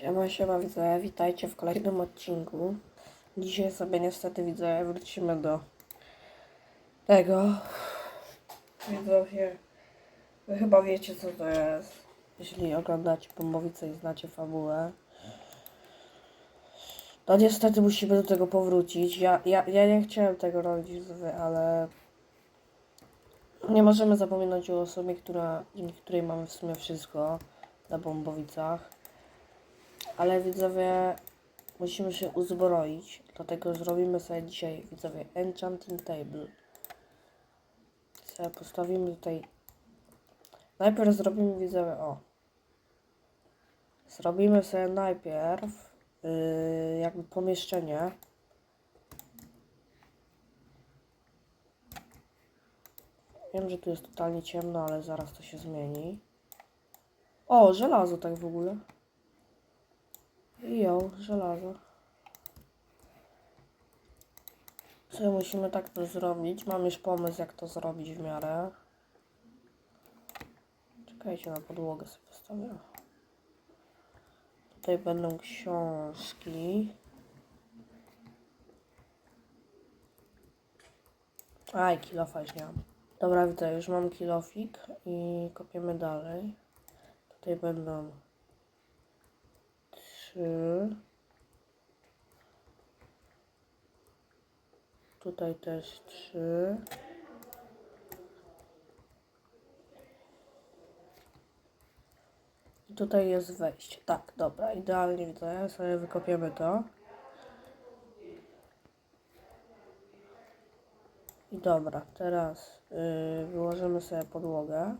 Siema, siema widzowie, witajcie w kolejnym odcinku. Dzisiaj sobie niestety widzę, wrócimy do tego. Widzowie, wy chyba wiecie co to jest, jeśli oglądacie Pomowicę i znacie fabułę. No niestety musimy do tego powrócić. Ja, ja, ja nie chciałem tego robić, ale nie możemy zapominać o osobie, która, której mamy w sumie wszystko na Bombowicach. Ale widzowie, musimy się uzbroić, dlatego zrobimy sobie dzisiaj, widzowie, enchanting table. Sobie postawimy tutaj, najpierw zrobimy, widzowie, o. Zrobimy sobie najpierw, yy, jakby pomieszczenie. Wiem, że tu jest totalnie ciemno, ale zaraz to się zmieni. O, żelazo tak w ogóle. Jo, żelazo. Co musimy tak to zrobić? Mam już pomysł, jak to zrobić w miarę. Czekajcie, na podłogę sobie postawię. Tutaj będą książki. Aj, kilofa już nie mam. Dobra, widzę, już mam kilofik i kopiemy dalej. Tutaj będą trzy. Tutaj też trzy. I tutaj jest wejście. Tak, dobra, idealnie widzę. Sobie wykopiemy to. I dobra, teraz yy, wyłożymy sobie podłogę.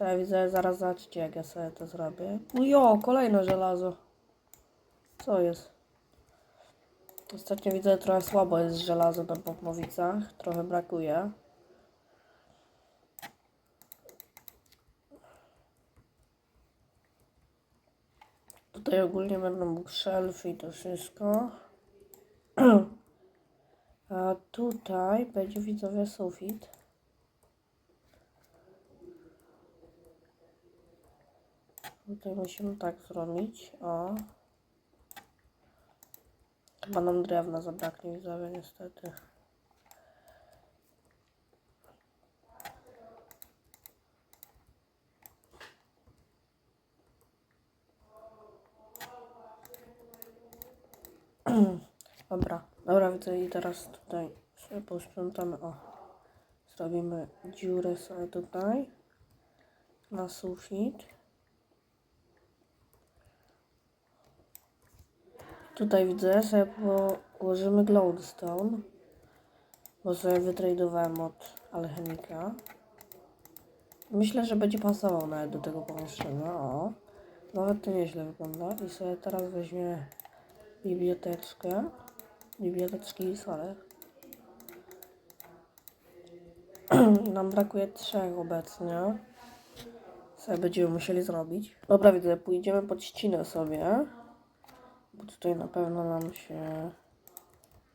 Sobie widzę, zaraz zobaczycie jak ja sobie to zrobię. Jo, kolejne żelazo. Co jest? Ostatnio widzę trochę słabo jest żelazo na Popmowicach. Trochę brakuje. Tutaj ogólnie będą bookshelfy i to wszystko. A tutaj będzie widzowie sufit. Tutaj musimy tak zrobić. O. Chyba nam drewna zabraknie widzowie niestety. Dobra, dobra widzę i teraz tutaj sobie posprzątamy. O, zrobimy dziurę sobie tutaj na sufit. Tutaj widzę, sobie położymy glowstone, bo sobie wytradowałem od alchemika. Myślę, że będzie pasował nawet do tego pomieszczenia. O, nawet to nieźle wygląda. I sobie teraz weźmie biblioteczkę. Biblioteczki, sorry. Nam brakuje trzech obecnie. Sobie będziemy musieli zrobić. Dobra, widzę, pójdziemy pod ścinę sobie. Bo tutaj na pewno nam się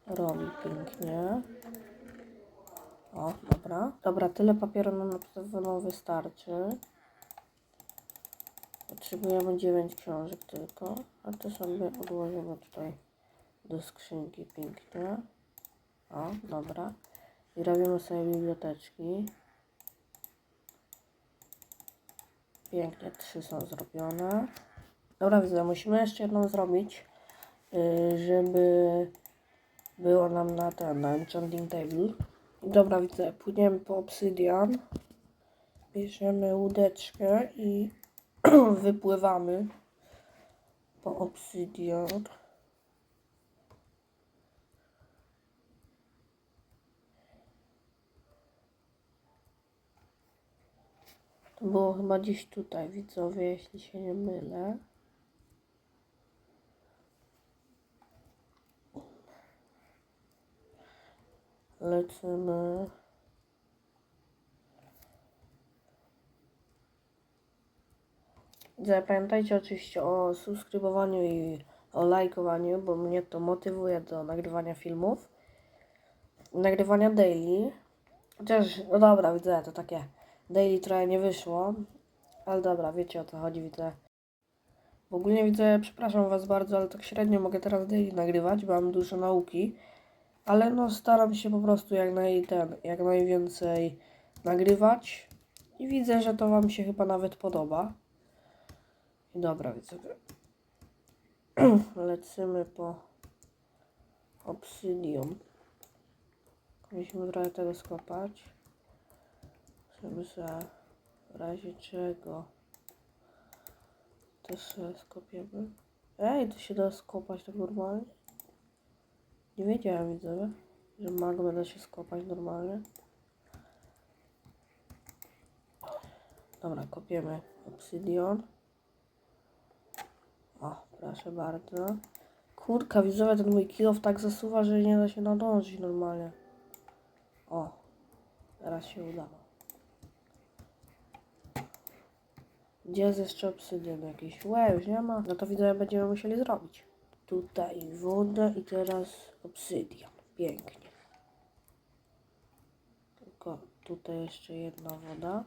robi pięknie. O, dobra. Dobra, tyle papieru nam na pewno wystarczy. Potrzebujemy 9 książek tylko. A to sobie odłożymy tutaj do skrzynki pięknie. O, dobra. I robimy sobie biblioteczki. Pięknie, trzy są zrobione. Dobra, widzę, musimy jeszcze jedną zrobić, żeby było nam na ten, na enchanting table. Dobra, widzę, płyniemy po obsydian, bierzemy łódeczkę i wypływamy po obsydian. To było chyba gdzieś tutaj, widzowie, jeśli się nie mylę. Lecimy. Zapamiętajcie oczywiście o subskrybowaniu i o lajkowaniu, bo mnie to motywuje do nagrywania filmów. nagrywania daily. Chociaż, no dobra, widzę, to takie daily trochę nie wyszło. Ale dobra, wiecie o co chodzi, widzę. W ogóle widzę, przepraszam was bardzo, ale tak średnio mogę teraz daily nagrywać, bo mam dużo nauki. Ale no staram się po prostu jak naj ten, jak najwięcej nagrywać. I widzę, że to wam się chyba nawet podoba. I dobra, widzę. Lecimy po obsydium. Musimy trochę tego skopać. Żeby za w razie czego to sobie skopiemy. Ej, to się da skopać tak normalnie? Nie wiedziałem, widzowie, że magmę da się skopać normalnie. Dobra, kopiemy obsydian. O, proszę bardzo. Kurka, widzowie, ten mój kilof tak zasuwa, że nie da się nadążyć normalnie. O, teraz się udało. Gdzie jest jeszcze obsydian jakiś? Łe, już nie ma. No to widzowie będziemy musieli zrobić. Tutaj woda i teraz obsydian. Pięknie. Tylko tutaj jeszcze jedna woda.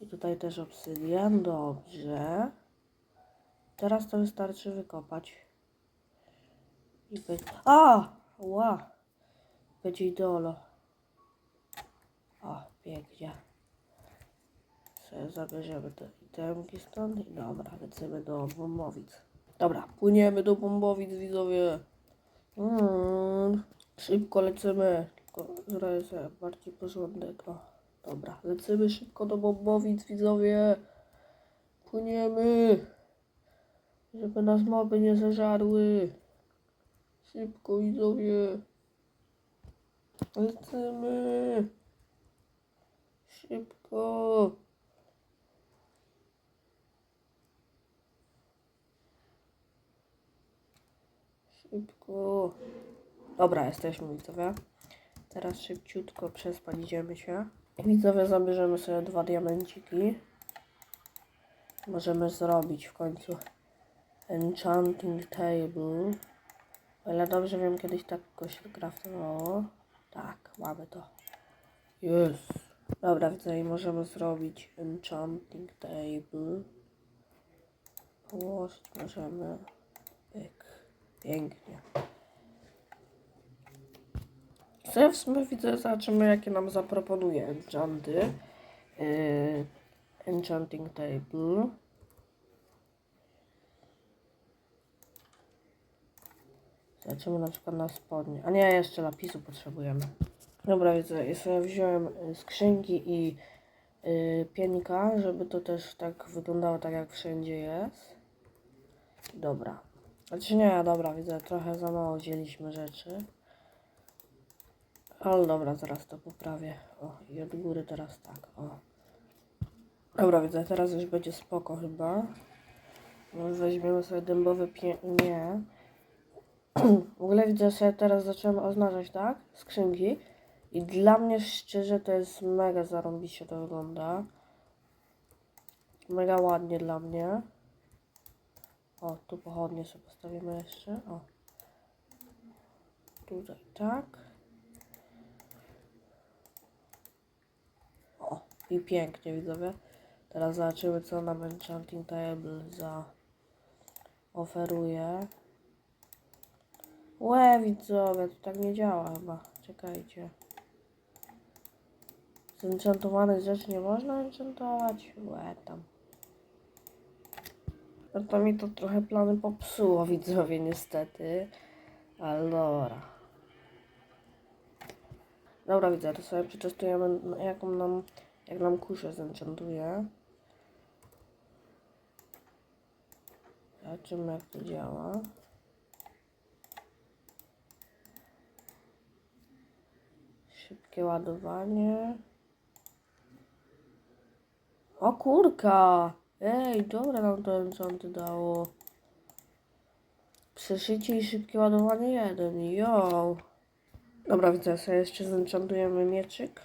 I tutaj też obsydian. Dobrze. Teraz to wystarczy wykopać. I będzie... A! Ła! Będzie idolo. O, pięknie. Sobie zabierzemy te itemki stąd i dobra, lecimy do bombowic. Dobra, płyniemy do bombowic, widzowie. Mm, szybko lecimy, tylko zrobię sobie bardziej porządek. O, dobra, lecimy szybko do bombowic, widzowie. Płyniemy, żeby nas moby nie zeżarły. Szybko, widzowie. Lecimy. Szybko. Dobra, jesteśmy widzowie. Teraz szybciutko przespać idziemy się. Widzowie, zabierzemy sobie dwa diamenciki. Możemy zrobić w końcu enchanting table. O ile dobrze wiem, kiedyś tak się craftowało. Tak, mamy to. Jest. Dobra, widzę, i możemy zrobić enchanting table. Położyć możemy. Pyk. Pięknie. Co w sumie widzę, zobaczymy jakie nam zaproponuje enchanty. Yy, enchanting table. Zobaczymy na przykład na spodnie. A nie, jeszcze lapisu potrzebujemy. Dobra, widzę, ja sobie wziąłem y, skrzynki i y, pienika, żeby to też tak wyglądało tak jak wszędzie jest. Dobra. Znaczy nie, dobra, widzę, trochę za mało wzięliśmy rzeczy. Ale dobra, zaraz to poprawię. O, i od góry teraz tak, o. Dobra, widzę, teraz już będzie spoko chyba. No, weźmiemy sobie dębowe pie... Nie. W ogóle widzę, że teraz zacząłem oznaczać, tak? Skrzynki. I dla mnie szczerze to jest mega zarąbiście to wygląda. Mega ładnie dla mnie. O, tu pochodnie sobie postawimy jeszcze. O. Tutaj tak. O, i pięknie widzowie. Teraz zobaczymy co nam Enchanting Table za oferuje. Łe widzowie, to tak nie działa chyba. Czekajcie. Zenchantowanych rzeczy nie można enchantować? Łe tam. No to mi to trochę plany popsuło, widzowie, niestety. Ale dobra. Dobra, widzę, to sobie przetestujemy, jaką nam, jak nam kuszę zenchantuje. Zobaczymy, jak to działa. Szybkie ładowanie. O kurka! Ej, dobra nam to enchanty dało. Przeszycie i szybkie ładowanie jeden. Yo. Dobra, widzę, sobie jeszcze zenchantujemy mieczyk.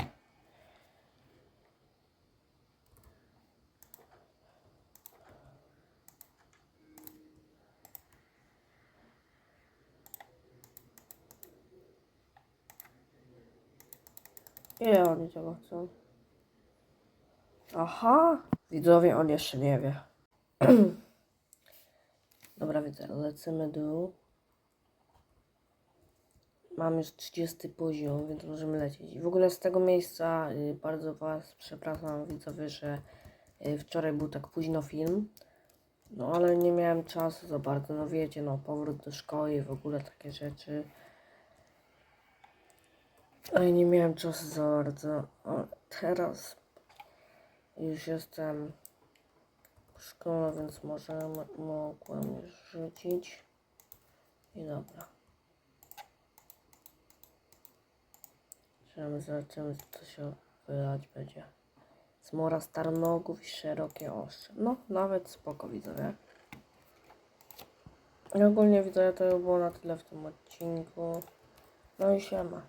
Ile oni tego chcą? Aha! Widzowie, on jeszcze nie wie. Dobra, widzę, lecimy dół. Mam już 30 poziom, więc możemy lecieć. I w ogóle z tego miejsca y, bardzo Was przepraszam, widzowie, że y, wczoraj był tak późno film. No ale nie miałem czasu za bardzo, no wiecie, no powrót do szkoły i w ogóle takie rzeczy. Ale nie miałem czasu za bardzo. A teraz już jestem w szkole, więc może mogłem już rzucić. I dobra. Zobaczymy, zobaczymy co się wylać będzie. Zmora starnogów i szerokie ostrze. No, nawet spoko widzowie. I ogólnie widzowie to by było na tyle w tym odcinku. No i siema.